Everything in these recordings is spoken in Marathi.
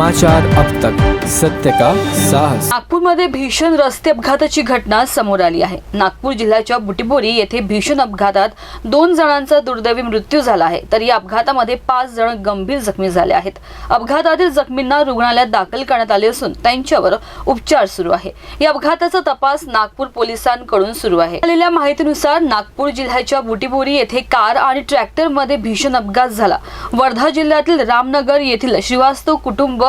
समाचार अब तक। सत्य का साहस। नागपूरमध्ये भीषण रस्ते अपघाताची घटना समोर आली आहे. नागपूर जिल्ह्याच्या बुटीबोरी येथे भीषण अपघातात दोन जणांचा दुर्दैवी मृत्यू झाला आहे. तर या अपघातामध्ये पाच जण गंभीर जखमी झाले आहेत. अपघातातील जखमींना रुग्णालयात दाखल करण्यात आले असून त्यांच्यावर उपचार सुरू आहे. या अपघाताचा तपास नागपूर पोलिसांकडून सुरू आहे. आलेल्या माहितीनुसार नागपूर जिल्ह्याच्या बुटीबोरी येथे कार आणि ट्रॅक्टरमध्ये भीषण अपघात झाला. वर्धा जिल्ह्यातील रामनगर येथील श्रीवास्तव कुटुंब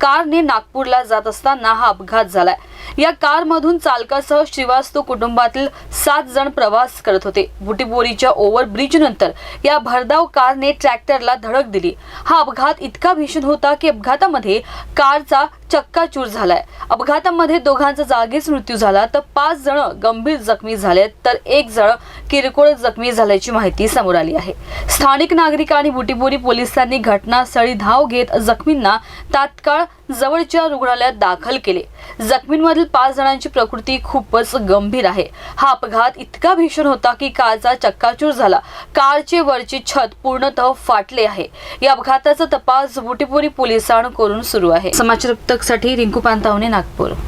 कारने नागपूरला जात असताना हा अपघात झालाय. या कारमधून चालकासह श्रीवास्तव कुटुंबातील सात जण प्रवास करत होते. बुटीबोरीच्या ओव्हर ब्रिज नंतर या भरधाव कारने ट्रॅक्टरला धडक दिली. हा अपघात इतका भीषण होता की अपघातामध्ये कारचा चक्काचूर झालाय. अपघातामध्ये दोघांचा जागीच मृत्यू झाला तर पाच जण गंभीर जखमी झाले तर एक जण किरकोळ जखमी झाल्याची माहिती समोर आली आहे. स्थानिक नागरिक आणि बुटीबोरी पोलिसांनी घटनास्थळी धाव घेत जखमींना तात्काळ जवळच्या रुग्णालयात दाखल केले. जखमींमधील पाच जणांची प्रकृती खूपच गंभीर आहे. हा अपघात इतका भीषण होता की कारचा चक्काचूर झाला. कारचे वरचे छत पूर्णतः फाटले आहे. या अपघाताचा तपास बुटीपुरी पोलिसांकडून सुरू आहे. समाचारसाठी रिंकू पांतावणे नागपूर.